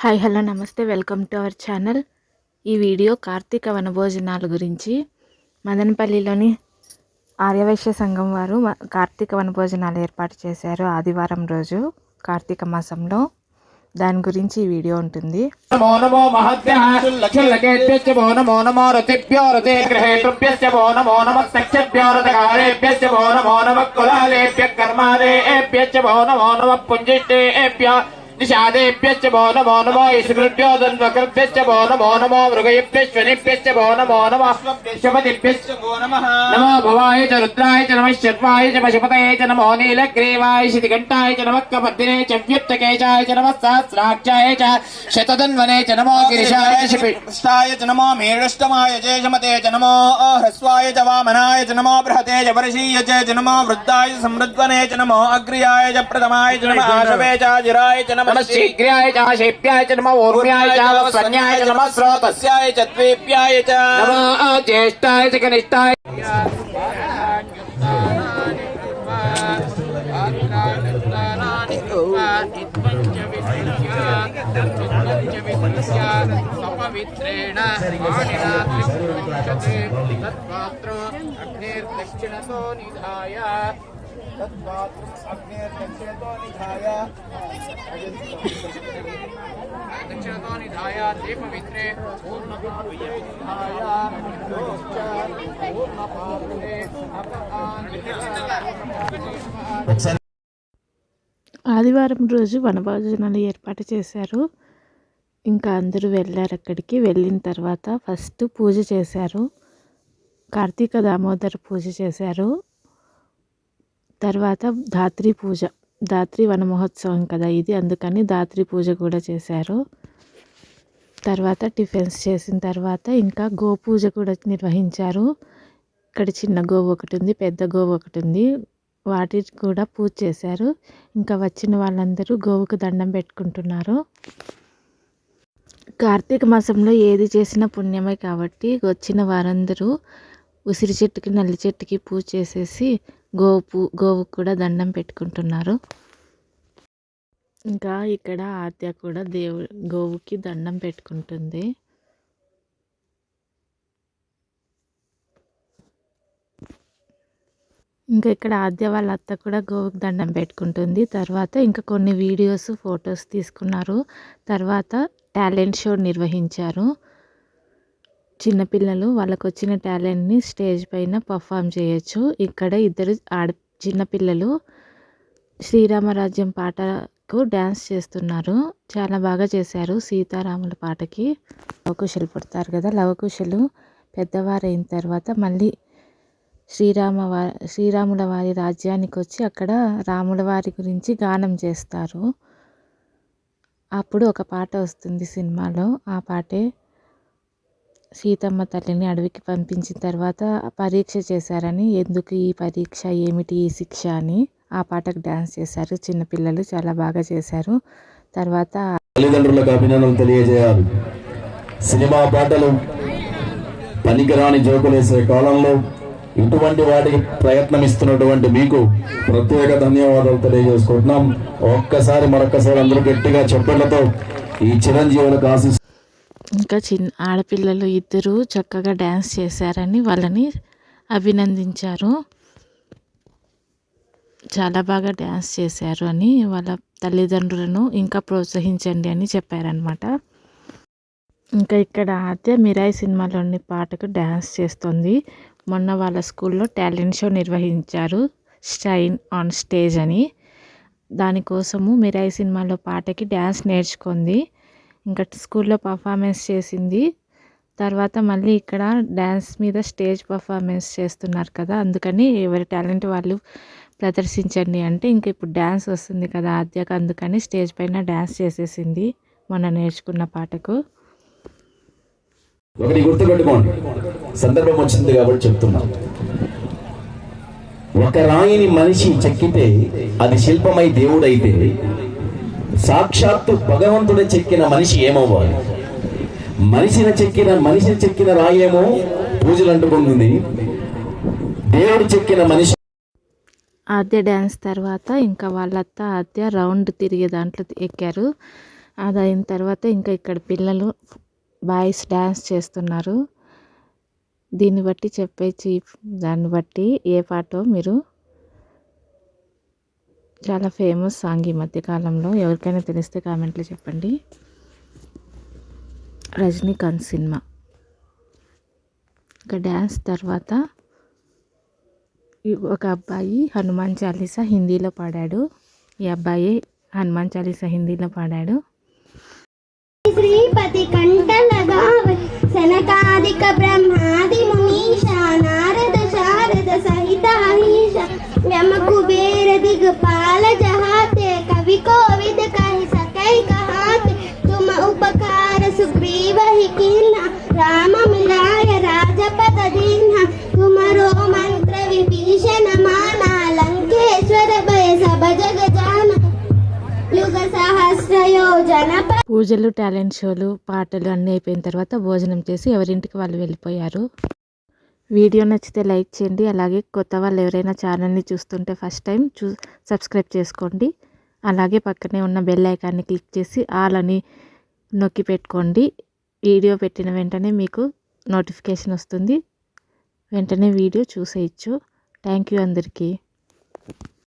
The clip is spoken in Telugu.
హాయ్ హలో నమస్తే. Welcome to our channel. ఈ వీడియో కార్తీక వనభోజనాల గురించి. మదనపల్లిలోని ఆర్యవైశ్య సంఘం వారు కార్తీక వనభోజనాలు ఏర్పాటు చేశారు ఆదివారం రోజు కార్తీక మాసంలో. దాని గురించి ఈ వీడియో ఉంటుంది. నమో निषादेभ्यश्च भो नमो नमो यशकृत्यो दन्वकृभ्यश्च भो नमो भवाय च रुद्राय च नमः च च नमो नीलग्रीवाय शितिघण्टाय च नमः कपर्दिने च व्युत्तकेशाय च नमः सहस्राक्षाय च शतधन्वने च नमो गिरिशाय च नमो च शमते च नमो ह्रस्वाय च वामनाय च नमो बृहते च वर्षीय च नमो वृद्धाय समृद्वने च नमो अग्र्याय च प्रथमाय च नमः आशवे च जिराय च नमः नमः शीघ्राय च शेप्याय च नमः ओर्म्याय च संज्ञाय च। नमः स्रोतस्याय च ज्येष्ठाय सपवित्रेण पाणिना त्रिपुरुषते तत्पात्रम् ఆదివారం రోజు వనభోజనాలు ఏర్పాటు చేశారు. ఇంకా అందరూ వెళ్ళారు అక్కడికి. వెళ్ళిన తర్వాత ఫస్ట్ పూజ చేశారు. కార్తీక దామోదర పూజ చేశారు. తర్వాత ధాత్రి పూజ. ధాత్రి వన మహోత్సవం కదా ఇది. అందుకని ధాత్రి పూజ కూడా చేశారు. తర్వాత టిఫిన్స్ చేసిన తర్వాత ఇంకా గోపూజ కూడా నిర్వహించారు. ఇక్కడ చిన్న గోవు ఒకటి ఉంది పెద్ద గోవు ఒకటి ఉంది. వాటికి కూడా పూజ చేశారు. ఇంకా వచ్చిన వాళ్ళందరూ గోవుకు దండం పెట్టుకుంటున్నారు. కార్తీక మాసంలో ఏది చేసినా పుణ్యమే కాబట్టి వచ్చిన వారందరూ ఉసిరి చెట్టుకి నల్లి చెట్టుకి పూజ చేసేసి గోవు గోవుకు కూడా దండం పెట్టుకుంటున్నారు. ఇంకా ఇక్కడ ఆద్య కూడా దేవు గోవుకి దండం పెట్టుకుంటుంది. ఇంకా ఇక్కడ ఆద్య వాళ్ళ అత్త కూడా గోవుకి దండం పెట్టుకుంటుంది. తర్వాత ఇంకా కొన్ని వీడియోస్ ఫొటోస్ తీసుకున్నారు. తర్వాత టాలెంట్ షో నిర్వహించారు. చిన్నపిల్లలు వాళ్ళకు వచ్చిన టాలెంట్ని స్టేజ్ పైన పర్ఫామ్ చేయొచ్చు. ఇక్కడ ఇద్దరు ఆడ చిన్నపిల్లలు శ్రీరామరాజ్యం పాటకు డ్యాన్స్ చేస్తున్నారు. చాలా బాగా చేశారు సీతారాముల పాటకి. లవకుశలు పుడతారు కదా లవకుశలు. పెద్దవారైన తర్వాత మళ్ళీ శ్రీరామ వా శ్రీరాముల వారి రాజ్యానికి వచ్చి అక్కడ రాముల వారి గురించి గానం చేస్తారు. అప్పుడు ఒక పాట వస్తుంది సినిమాలో. ఆ పాటే సీతమ్మ తల్లిని అడవికి పంపించిన తర్వాత పరీక్ష చేశారని ఎందుకు ఈ పరీక్ష? ఏమిటి ఈ శిక్ష? అని ఆ పాటకు డ్యాన్స్ చేశారు. చిన్నపిల్లలు చాలా బాగా చేశారు. తర్వాత తల్లిదండ్రులకు అభినందనలు తెలియజేయాలి. సినిమా పాటలు పనికిరాని జోకులేసే కాలంలో ఇటువంటి వాటికి ప్రయత్నమిస్తున్నటువంటి మీకు ప్రత్యేక ధన్యవాదాలు తెలియజేసుకుంటున్నాం. ఒక్కసారి మరొక్కసారి అందరూ గట్టిగా చెప్పళ్ళతో ఈ చిరంజీవులకు ఆశిస్తూ ఇంకా చిన్న ఆడపిల్లలు ఇద్దరు చక్కగా డ్యాన్స్ చేశారని వాళ్ళని అభినందించారు. చాలా బాగా డ్యాన్స్ చేశారు అని వాళ్ళ తల్లిదండ్రులను ఇంకా ప్రోత్సహించండి అని చెప్పారనమాట ఇంకా ఇక్కడ ఆద్య మిరాయి సినిమాలోని పాటకు డ్యాన్స్ చేస్తుంది. మొన్న వాళ్ళ స్కూల్లో టాలెంట్ షో నిర్వహించారు షైన్ ఆన్ స్టేజ్ అని. దానికోసము మిరాయి సినిమాలో పాటకి డ్యాన్స్ నేర్చుకుంది. ఇంకా స్కూల్లో పర్ఫార్మెన్స్ చేసింది. తర్వాత మళ్ళీ ఇక్కడ డ్యాన్స్ మీద స్టేజ్ పర్ఫార్మెన్స్ చేస్తున్నారు కదా అందుకని ఎవరి టాలెంట్ వాళ్ళు ప్రదర్శించండి అంటే ఇంక ఇప్పుడు డ్యాన్స్ వస్తుంది కదా ఆద్యకు అందుకని స్టేజ్ పైన డ్యాన్స్ చేసేసింది మొన్న నేర్చుకున్న పాటకు. ఒకటి గుర్తుపెట్టుకోండి. సందర్భం వచ్చింది కాబట్టి చెప్తున్నా. ఒక రాయిని మనిషి చెక్కితే అది శిల్పమై దేవుడైతే సాక్షాత్తు భగవంతుడు చెక్కిన మనిషి ఏమవ్వాలి? మనిషిని చెక్కిన మనిషిని చెక్కిన రాయేమో పూజలు అంటుకుంటుంది. దేవుడు చెక్కిన మనిషి ఆద్య డ్యాన్స్ తర్వాత ఇంకా వాళ్ళత్త ఆద్య రౌండ్ తిరిగే దాంట్లో ఎక్కారు. అది అయిన తర్వాత ఇంకా ఇక్కడ పిల్లలు బాయ్స్ డ్యాన్స్ చేస్తున్నారు. దీన్ని బట్టి చెప్పేసి దాన్ని బట్టి ఏ పాటో మీరు చాలా ఫేమస్ సాంగ్ ఈ మధ్యకాలంలో ఎవరికైనా తెలిస్తే కామెంట్లో చెప్పండి. రజనీకాంత్ సినిమా. ఇంకా డ్యాన్స్ తర్వాత ఒక అబ్బాయి హనుమాన్ చాలీసా హిందీలో పాడాడు. ఈ అబ్బాయి హనుమాన్ చాలీసా హిందీలో పాడాడు. శ్రీపతి కంటలగా శనకాదిక బ్రహ్మాది మునీష నారద దిగపాల జహాతే కవి కోవిద కహి సకై కహాతే तुम उपकार सुग्रीव ही कीन्हा राम मिलाय राजपद दीन्हा तुमरो मंत्र विभीषण माना लंकेश्वर भय सब जग जाना युग सहस्र योजन పూజలు టాలెంట్ షోలు పాటలు అన్నీ అయిపోయిన తర్వాత భోజనం చేసి ఎవరింటికి వాళ్ళు వెళ్ళిపోయారు వీడియో నచ్చితే లైక్ చేయండి. అలాగే కొత్త వాళ్ళు ఎవరైనా ఛానల్ని చూస్తుంటే ఫస్ట్ టైం చూ సబ్స్క్రైబ్ చేసుకోండి. అలాగే పక్కనే ఉన్న బెల్ ఐకాన్ని క్లిక్ చేసి ఆల్ అని నొక్కి పెట్టుకోండి. వీడియో పెట్టిన వెంటనే మీకు నోటిఫికేషన్ వస్తుంది. వెంటనే వీడియో చూసేయచ్చు. థ్యాంక్ యూ అందరికీ.